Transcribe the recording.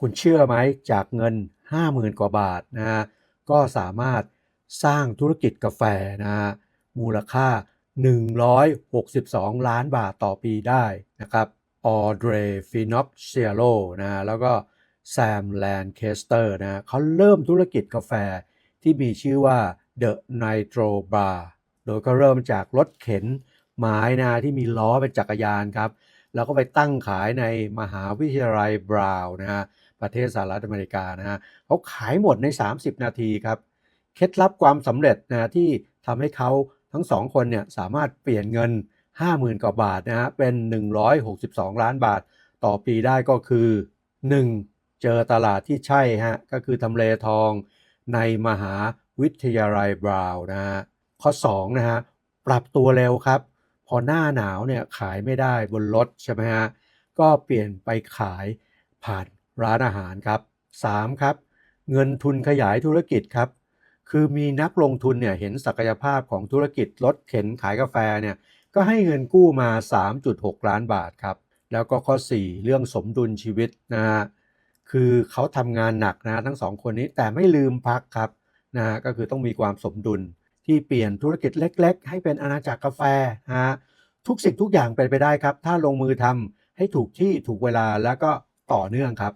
คุณเชื่อไหมจากเงิน 50,000 กว่าบาทนะฮะก็สามารถสร้างธุรกิจกาแฟนะฮะมูลค่า 162 ล้านบาทต่อปีได้นะครับออเดรฟินอปเซียโลนะแล้วก็แซมแลนเคสเตอร์นะฮะเขาเริ่มธุรกิจกาแฟที่มีชื่อว่า The Nitro Bar โดยก็เริ่มจากรถเข็นไม้นะที่มีล้อเป็นจักรยานครับ แล้วก็ไปตั้งขายในมหาวิทยาลัยบราวน์นะฮะ ประเทศสหรัฐอเมริกานะฮะเขาขายหมดใน 30 นาทีครับ เคล็ดลับความสำเร็จนะที่ทำให้เขาทั้งสองคนเนี่ยสามารถเปลี่ยนเงิน 50,000 กว่าบาทนะฮะเป็น 162 ล้านบาทต่อปีได้ก็คือ 1. เจอตลาดที่ใช่ฮะก็คือทำเลทองในมหาวิทยาลัยบราวน์นะฮะข้อ2นะฮะปรับตัวเร็วครับ พอหน้าหนาวเนี่ยขายไม่ได้บนรถใช่ไหมฮะก็เปลี่ยนไปขายผ่าน ร้านอาหารครับ 3. ครับ เงินทุนขยายธุรกิจครับ คือมีนักลงทุนเนี่ยเห็นศักยภาพของธุรกิจรถเข็นขายกาแฟเนี่ยก็ให้เงินกู้มา 3.6 ล้านบาทครับ แล้วก็ข้อ 4 เรื่องสมดุลชีวิตนะฮะคือเขาทำงานหนักนะทั้งสองคนนี้แต่ไม่ลืมพักครับนะฮะก็คือต้องมีความสมดุลที่เปลี่ยนธุรกิจเล็ก ๆ ให้เป็นอาณาจักรกาแฟนะฮะทุกสิ่งทุกอย่างเป็นไปได้ครับ ถ้าลงมือทำให้ถูกที่ถูกเวลาแล้วก็ต่อเนื่องครับ